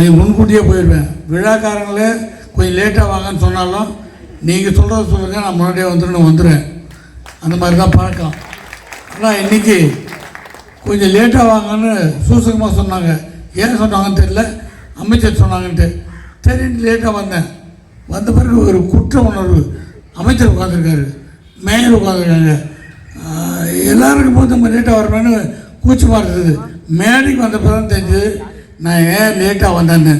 கொஞ்சம் முன்கூட்டியே போயிடுவேன். விழாக்காரங்களே கொஞ்சம் லேட்டாக வாங்கன்னு சொன்னாலும் நீங்கள் சொல்கிறத சொல்லுங்கள் நான் முன்னாடியே வந்துட்டு வந்துடுவேன் அந்த மாதிரி தான் பழக்கம். ஆனால் இன்றைக்கி கொஞ்சம் லேட்டாக வாங்கன்னு சூசகமாக சொன்னாங்க. ஏன் சொன்னாங்கன்னு தெரியல. அமைச்சர் சொன்னாங்கன்ட்டு. சரின்னு லேட்டாக வந்தேன். வந்த பிறகு ஒரு குற்ற உணர்வு. அமைச்சர் உட்காந்துருக்காரு மேயர் உட்காந்துருக்காங்க எல்லாருக்கும் போது நம்ம லேட்டாக வரணும்னு கூச்சமாக இருந்தது மேடைக்கு வந்த பிறகு தெரிஞ்சது. நான் ஏன் லேட்டாக வந்தேன்னு?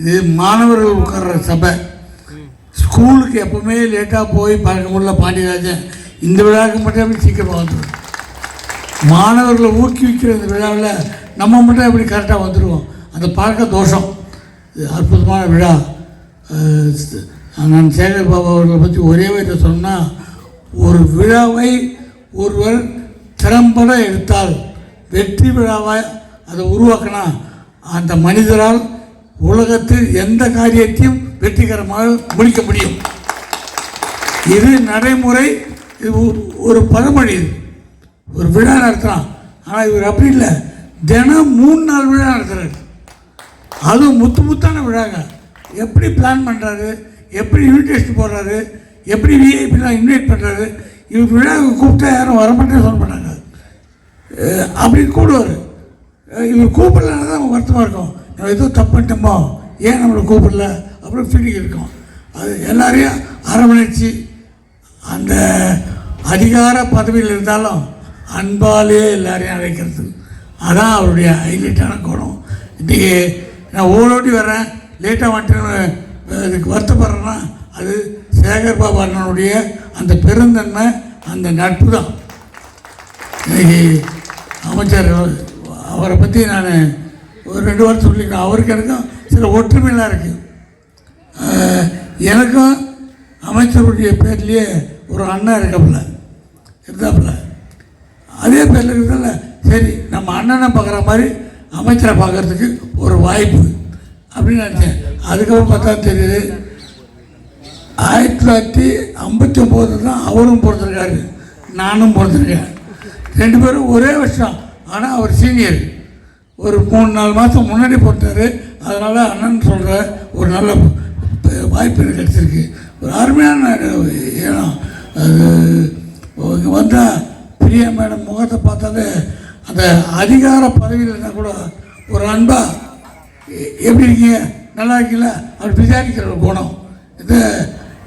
இது மாணவர்கள் உட்கார்ற சபை. ஸ்கூலுக்கு எப்பவுமே லேட்டாக போய் பார்க்க முடியல பாண்டியராஜன் இந்த விழாவுக்கு மட்டும் எப்படி சீக்கிரமாக வந்துடும் மாணவர்களை ஊக்குவிக்கிற இந்த விழாவில் நம்ம மட்டும் எப்படி கரெக்டாக வந்துடுவோம் அந்த பார்க்க தோஷம். இது அற்புதமான விழா. நான் சேகர் பாபா அவர்களை பற்றி ஒரே வயதை சொன்னால் ஒரு விழாவை ஒருவர் திறம்பட எடுத்தால் வெற்றி விழாவாக அதை உருவாக்கினா அந்த மனிதரால் உலகத்தில் எந்த காரியத்தையும் வெற்றிகரமாக முடிக்க முடியும். இது நடைமுறை இது ஒரு- பழமொழி. ஒரு விழா நடத்துகிறான் ஆனால் இவர் அப்படி இல்லை. தினம் மூணு நாள் விழா நடத்துகிறார் அதுவும் முத்து முத்தான விழாங்க. எப்படி பிளான் பண்ணுறாரு எப்படி இன்விடேஷன் போடுறாரு? எப்படி விஐபிலாம் இன்வைட் பண்ணுறாரு இவர் விழாவுக்கு கூப்பிட்டா யாரும் வரமாட்டேன்னு சொல்ல மாட்டாங்க. அப்படி கூடுவார். இவங்க கூப்பிடலன்னு தான் வருத்தமாக இருக்கும். நம்ம ஏதோ தப்பு பண்ணிட்டோமோ ஏன் நம்மளை கூப்பிடல? அப்படின்னு ஃபீலிங் இருக்கும். அது எல்லாரையும் அரவணைச்சு அந்த அதிகார பதவியில் இருந்தாலும் அன்பாலே எல்லாரையும் அழைக்கிறது. அதான் அவருடைய ஹைலைட்டான குணம். இன்றைக்கி நான் ஓடோடி வர்றேன். லேட்டாக வந்துட்டேன்னு அதுக்கு வருத்தப்படுறேன்னா அது சேகர் பாபு அண்ணனுடைய அந்த பெருந்தன்மை அந்த நட்பு தான். இன்றைக்கி அமைச்சர் அவரை பற்றி நான் ஒரு ரெண்டு வாரம் சொல்லியிருக்கேன் அவருக்கு எனக்கும் சில ஒற்றுமையெல்லாம் இருக்குது எனக்கும் அமைச்சருடைய பேர்லேயே ஒரு அண்ணன் இருக்காப்புல இருந்தாப்புல. அதே பேரில் இருக்கிறதால சரி நம்ம அண்ணனை பார்க்குற மாதிரி அமைச்சரை பார்க்கறதுக்கு ஒரு வாய்ப்பு அப்படின்னு நினச்சேன். அதுக்கப்புறம் பார்த்தா தெரியுது ஆயிரத்தி தொள்ளாயிரத்தி ஐம்பத்தி ஒம்போது தான் அவரும் பிறந்திருக்காரு நானும் பிறந்திருக்கேன். ரெண்டு பேரும் ஒரே வருஷம் ஆனால் அவர் சீனியர். ஒரு மூணு நாலு மாதம் முன்னாடி போட்டார். அதனால் அண்ணன் சொல்கிற ஒரு நல்ல வாய்ப்பு எனக்கு கிடச்சிருக்கு. ஒரு அருமையான இடம் அது இங்கே வந்தால் பிரியா மேடம் முகத்தை பார்த்தாலே அந்த அதிகார பதவியில் இருந்தால் கூட ஒரு அன்பா எப்படி இருக்கீங்க? நல்லா இருக்கீங்களா? அப்படி விசாரிக்கிற ஒரு குணம். இது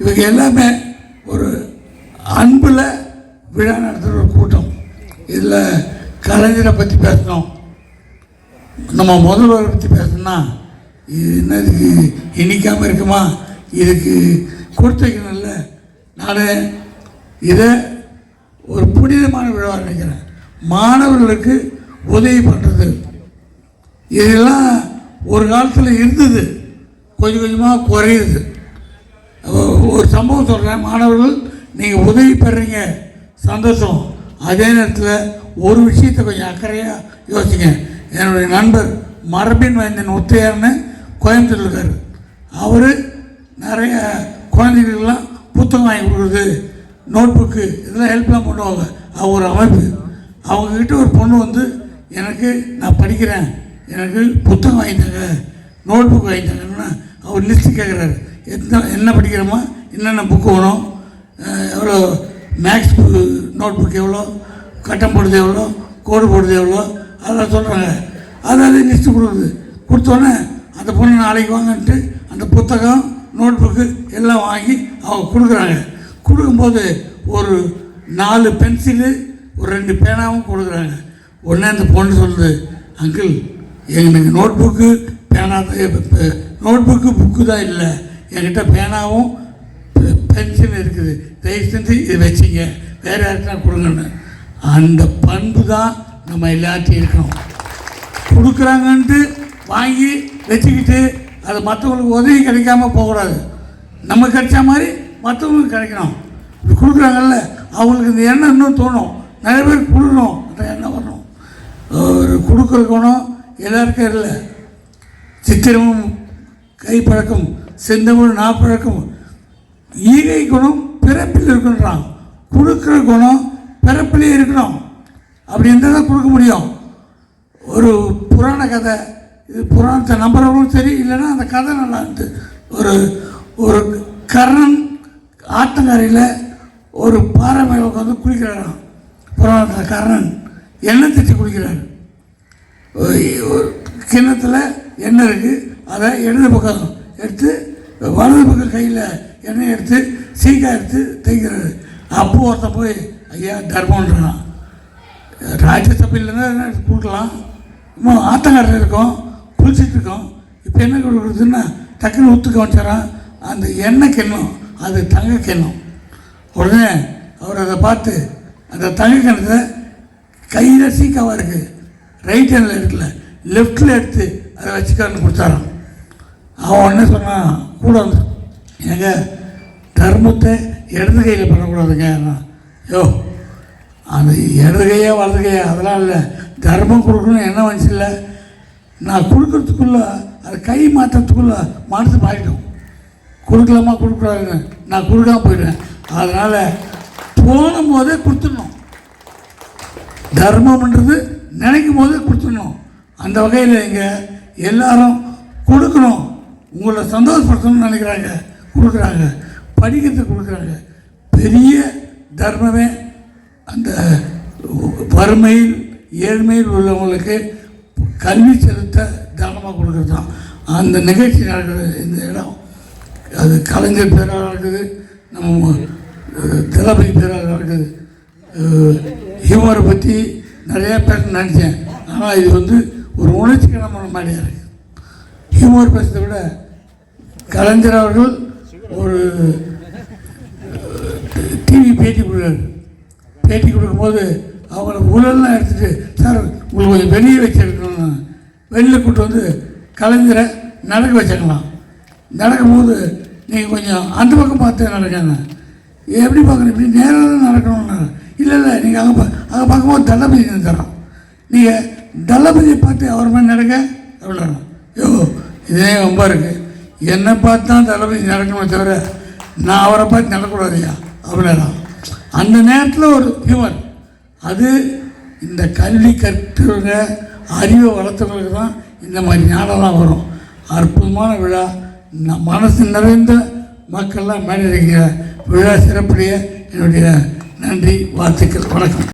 இவங்க எல்லாமே ஒரு அன்பில் விழா நடத்துகிற ஒரு கூட்டம். இதில் கலைஞரை பற்றி பேசணும். நம்ம முதல்வரை பற்றி பேசணும்னா இது என்னதுக்கு இனிக்காமல் இருக்குமா? இதுக்கு கொடுத்து நான் இதை ஒரு புனிதமான விழாவாக நினைக்கிறேன். மாணவர்களுக்கு உதவி பண்ணுறது இதெல்லாம் ஒரு காலத்தில் இருந்தது. கொஞ்சம் கொஞ்சமாக குறையுது. ஒரு சம்பவம் சொல்கிறேன் மாணவர்கள் நீங்கள் உதவி பெறுறீங்க சந்தோஷம். அதே நேரத்தில் ஒரு விஷயத்தை கொஞ்சம் அக்கறையாக யோசிங்க. என்னுடைய நண்பர் மரபின் வேந்தன் ஒத்தையார்னு கோயம்புத்தூர் இருக்கார். அவர் நிறைய குழந்தைகளுக்கெல்லாம் புத்தகம் வாங்கி கொடுக்குறது நோட் புக்கு இதெல்லாம் ஹெல்ப்லாம் பண்ணுவாங்க. அவங்க ஒரு அமைப்பு. அவங்கக்கிட்ட ஒரு பொண்ணு வந்து எனக்கு நான் படிக்கிறேன். எனக்கு புத்தகம் வாங்கிட்டாங்க நோட் புக் வாங்கிட்டாங்கன்னா அவர் லிஸ்ட்டு கேட்குறாரு எத்தனை என்ன படிக்கிறோமா என்னென்ன புக்கு வேணும் எவ்வளோ மேக்ஸ் புக்கு நோட் புக் எவ்வளோ கட்டம் போடுறது எவ்வளோ கோடு போடுறது எவ்வளோ அதெல்லாம் சொல்கிறாங்க அதாவது லிஸ்ட்டு கொடுக்குது. கொடுத்தோன்னே அந்த பொண்ணு நாளைக்கு வாங்கன்ட்டு அந்த புத்தகம் நோட் புக்கு எல்லாம் வாங்கி அவங்க கொடுக்குறாங்க. கொடுக்கும்போது ஒரு நாலு பென்சிலு ஒரு ரெண்டு பேனாவும் கொடுக்குறாங்க. உடனே அந்த பொண்ணு சொல்லுது அங்கிள் எங்களுக்கு நோட் புக்கு பேனா நோட் புக்கு புக்கு தான் இல்லை. என்கிட்ட பேனாவும் பெ- பென்சில் இருக்குது. தயவு செஞ்சு இதை வச்சிங்க. வேறு யாருக்கா கொடுங்கன்னு. அந்த பண்பு தான் நம்ம எல்லாத்தையும் இருக்கணும். கொடுக்குறாங்கன்ட்டு வாங்கி வச்சுக்கிட்டு அது மற்றவங்களுக்கு உதவி கிடைக்காம போகக்கூடாது. நம்ம கிடைச்ச மாதிரி மற்றவங்களுக்கு கிடைக்கணும். இப்படி கொடுக்குறாங்கல்ல அவங்களுக்கு இந்த எண்ணம் இன்னும் தோணும். நிறைய பேர் கொடுக்கணும். அந்த எண்ணம் வரணும். ஒரு கொடுக்குற குணம் எல்லாருக்கும் இல்லை. சித்திரமும் கைப்பழக்கம் செந்தமிழ் நாப்பழக்கம் ஈகை குணம் பிறப்பில் இருக்குன்றான். கொடுக்குற குணம் பிறப்பிலே இருக்கணும். அப்படி இருந்தால் தான் கொடுக்க முடியும். ஒரு புராண கதை இது புராணத்தை நம்புறவங்களும் சரி இல்லைன்னா அந்த கதை நல்லா இருந்து ஒரு ஒரு கர்ணன் ஆட்டங்கரையில் ஒரு பாறை மேலே உட்காந்து குளிக்கிறாராம். புராணத்தில் கர்ணன் எண்ணெய் தச்சு குளிக்கிறார். ஒரு கிண்ணத்தில் எண்ணெய் இருக்குது அதை இடது பக்கம் எடுத்து வலது பக்கம் கையில் எண்ணெய் எடுத்து சீக்காய் எடுத்து தேய்க்கிறாரு. அப்போ ஒருத்தன் போய் ஐயா தர்மன்றான் ராஜ்யசபையிலேருந்து கொடுக்கலாம் இன்னும் ஆத்தங்கரையில் இருக்கோம் குளிச்சுட்டு இருக்கோம். இப்போ என்ன கொடுக்குறதுன்னா டக்குன்னு ஊற்று கவனிச்சாரான் அந்த எண்ணெய் கிண்ணம் அது தங்க கிண்ணம். உடனே அவர் அதை பார்த்து அந்த தங்க கிணத்தை கையில் சீக்காவாக இருக்குது ரைட் ஹேண்டில் எடுக்கல லெஃப்டில் எடுத்து அதை வச்சுக்கான்னு கொடுத்தாரான் அவன் என்ன சொன்னான் கூட வந்து ஏங்க தர்மத்தை இடது கையில் பண்ணக்கூடாதுங்க. ஐயோ யோ அது இடது கையா அதெல்லாம் இல்லை. தர்மம் கொடுக்கணும் என்ன வந்துச்சு இல்லை? நான் கொடுக்கறதுக்குள்ள அது கை மாற்றத்துக்குள்ள மனசு மாறிடும். கொடுக்கலாமா கொடுக்கூடாதுன்னு நான் கொடுக்காம போயிடுவேன். அதனால் போன போதே கொடுத்துடணும். தர்மம்ன்றது நினைக்கும் போதே கொடுத்துடணும். அந்த வகையில் இங்கே எல்லாரும் கொடுக்கணும். உங்களை சந்தோஷப்படுத்தணும்னு நினைக்கிறாங்க. கொடுக்குறாங்க. படிக்கிறதுக்கு கொடுக்குறாங்க. பெரிய தர்மமே அந்த வறுமையில் ஏழ்மையில் உள்ளவங்களுக்கு கல்வி செலுத்த தானமாக கொடுக்குறது தான் அந்த நிகழ்ச்சி நடக்கிற இந்த இடம் அது கலைஞர் பேராக நடக்குது நம்ம தளபதி பேராக நடக்குது. ஹியூமரை பற்றி நிறையா பேர் நினச்சேன். ஆனால் இது வந்து ஒரு உணர்ச்சிகரமான மாதிரியாக இருக்குது ஹியூமர் பேசுறதை விட கலைஞர் அவர்கள் ஒரு டிவி பேட்டி கொடுக்குறாரு பேட்டி கொடுக்கும்போது அவங்கள உடல்லாம் எடுத்துகிட்டு சார் உங்களுக்கு கொஞ்சம் வெளியே வச்சு எடுக்கணும்னு வெளியில் கூப்பிட்டு வந்து கலைஞரை நடக்க வச்சுக்கலாம் நடக்கும்போது நீங்கள் கொஞ்சம் அந்த பக்கம் பார்த்து நடக்கணும் எப்படி பார்க்கணும்? இப்படி நேராக தான் நடக்கணும்னா. இல்லை இல்லை நீங்கள் அங்கே பா அங்கே பார்க்கும்போது தளபதி தரோம் நீங்கள் தளபதியை பார்த்து அவர் மாதிரி நடக்க? அப்படின்னா யோ இதே ரொம்ப இருக்குது என்னை பார்த்து தான் தளபதி நடக்கணுமே தவிர நான் அவரை பார்த்து நடக்கக்கூடாதுயா அப்படின்னா அந்த நேரத்தில் ஒரு ஹியூமன் அது இந்த கல்வி கற்றுவங்க அறிவை வளர்த்தவங்களுக்கு தான் இந்த மாதிரி ஞானம்லாம் வரும். அற்புதமான விழா. ந- மனசு நிறைந்த மக்கள்லாம் மேலே இருக்கிற விழா சிறப்புடைய என்னுடைய நன்றி வாழ்த்துக்கள் வணக்கம்.